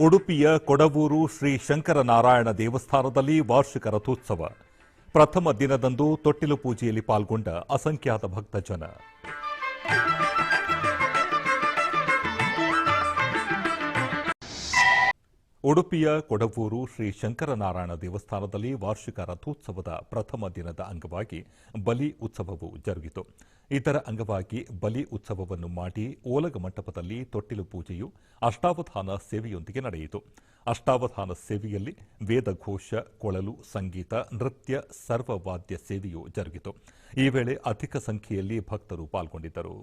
ಉಡುಪಿಯ ಕೊಡವೂರು ಶ್ರೀ ಶಂಕರನಾರಾಯಣ ದೇವಸ್ಥಾನದಲ್ಲಿ ವಾರ್ಷಿಕ ರಥೋತ್ಸವ. ಪ್ರಥಮ ದಿನದಂದು ತೊಟ್ಟಿಲು ಪೂಜೆಯಲ್ಲಿ ಪಾಲ್ಗೊಂಡ ಅಸಂಖ್ಯಾತ ಭಕ್ತಜನ. ಉಡುಪಿಯ ಕೊಡವೂರು ಶ್ರೀ ಶಂಕರನಾರಾಯಣ ದೇವಸ್ಥಾನದಲ್ಲಿ ವಾರ್ಷಿಕ ರಥೋತ್ಸವದ ಪ್ರಥಮ ದಿನದ ಅಂಗವಾಗಿ ಬಲಿ ಉತ್ಸವವು ಜರುಗಿತು. ಇದರ ಅಂಗವಾಗಿ ಬಲಿ ಉತ್ಸವವನ್ನು ಮಾಡಿ ಓಲಗ ಮಂಟಪದಲ್ಲಿ ತೊಟ್ಟಿಲು ಪೂಜೆಯು ಅಷ್ಟಾವಧಾನ ಸೇವೆಯೊಂದಿಗೆ ನಡೆಯಿತು. ಅಷ್ಟಾವಧಾನ ಸೇವೆಯಲ್ಲಿ ವೇದಘೋಷ ಕೊಳಲು, ಸಂಗೀತ, ನೃತ್ಯ, ಸರ್ವವಾದ್ಯ ಸೇವೆಯು ಜರುಗಿತು. ಈ ವೇಳೆ ಅಧಿಕ ಸಂಖ್ಯೆಯಲ್ಲಿ ಭಕ್ತರು ಪಾಲ್ಗೊಂಡಿದ್ದರು.